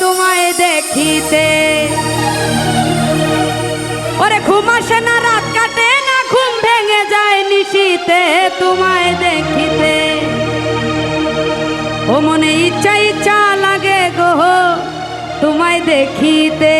তোমায় দেখিতে। ওরে ঘুম আসে না, রাত কাটে না, ঘুম ভেঙে যায় নিশিতে, তোমায় দেখিতে। ও মনে ইচ্ছা ইচ্ছা লাগে গো, তোমায় দেখিতে।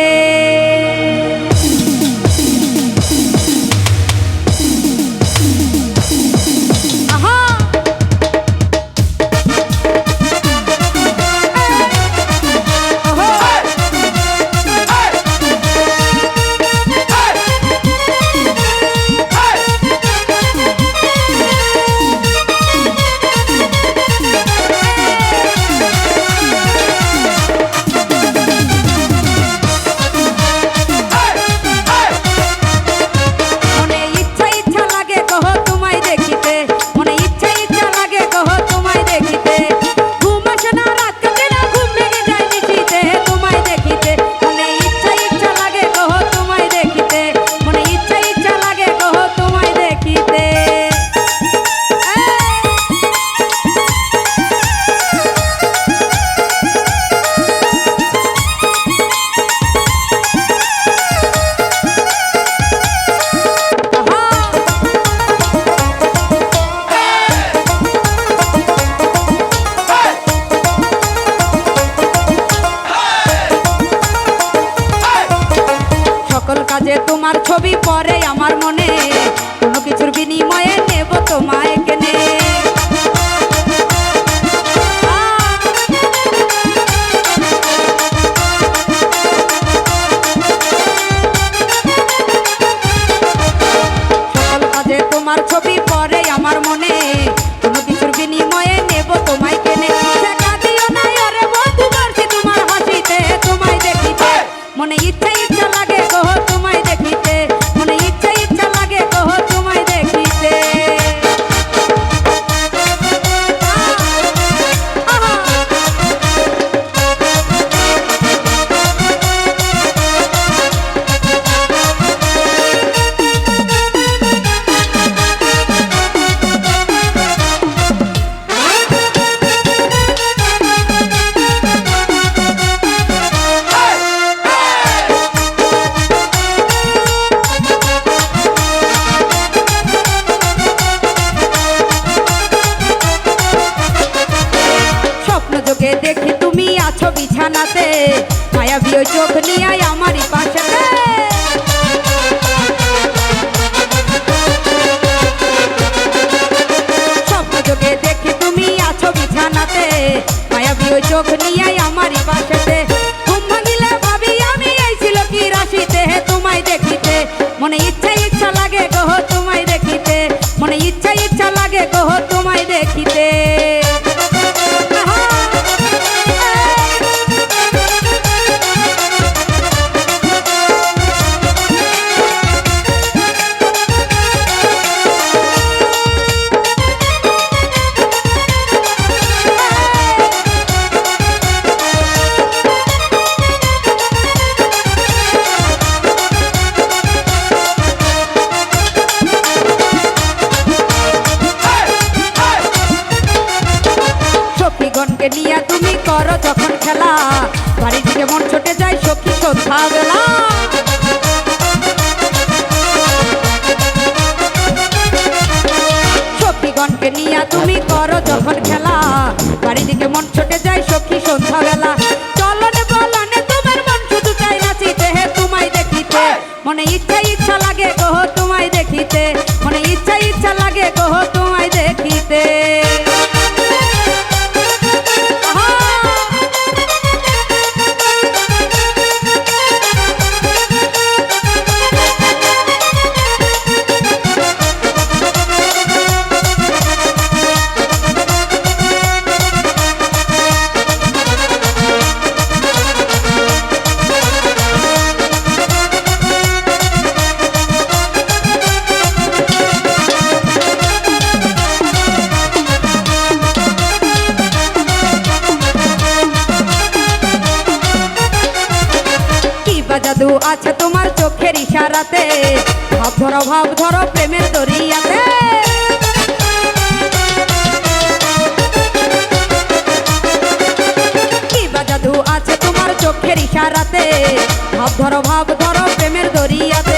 সকল তোমার ছবি পরে আমার মনে, কোনো কিছুর বিনিময়ে নেব তোমায় কেনে। সকল কাজে তোমার ছবি পরে আমার মনে যোগে দেখি তুমি আছো বিছানাতে, মায়াবী ওই চোখ নিয়ে আমারই পাশেতে। স্বপ্ন যোগে দেখি তুমি আছো চোখ নিয়ে আমারই পাশেতে। ঘুম ভাঙিলে ভাবি আমি এই কি রাশিতে, হে তোমায় দেখিতে। মনে ইচ্ছা ইচ্ছা লাগে গো, তোমায় দেখিতে। মনে ইচ্ছা ইচ্ছা লাগে গো সখীগণকে নিয়ে তুমি করো যখন খেলা। বাড়ি থেকে মন ছুটে যায় সখী সন্ধ্যা বেলা সখীগণকে নিয়ে তুমি করো যখন খেলা। বাড়ি দিকে মন ছুটে যায় সখী সন্ধ্যা জাদু আছে তোমার চোখের ইশারাতে। ধরো, ভাব ধরো, প্রেমের দরিয়াতে জাদু আছে তোমার চোখের ইশারাতে? ভাব ধরো ভাব ধরো, প্রেমের দরিয়াতে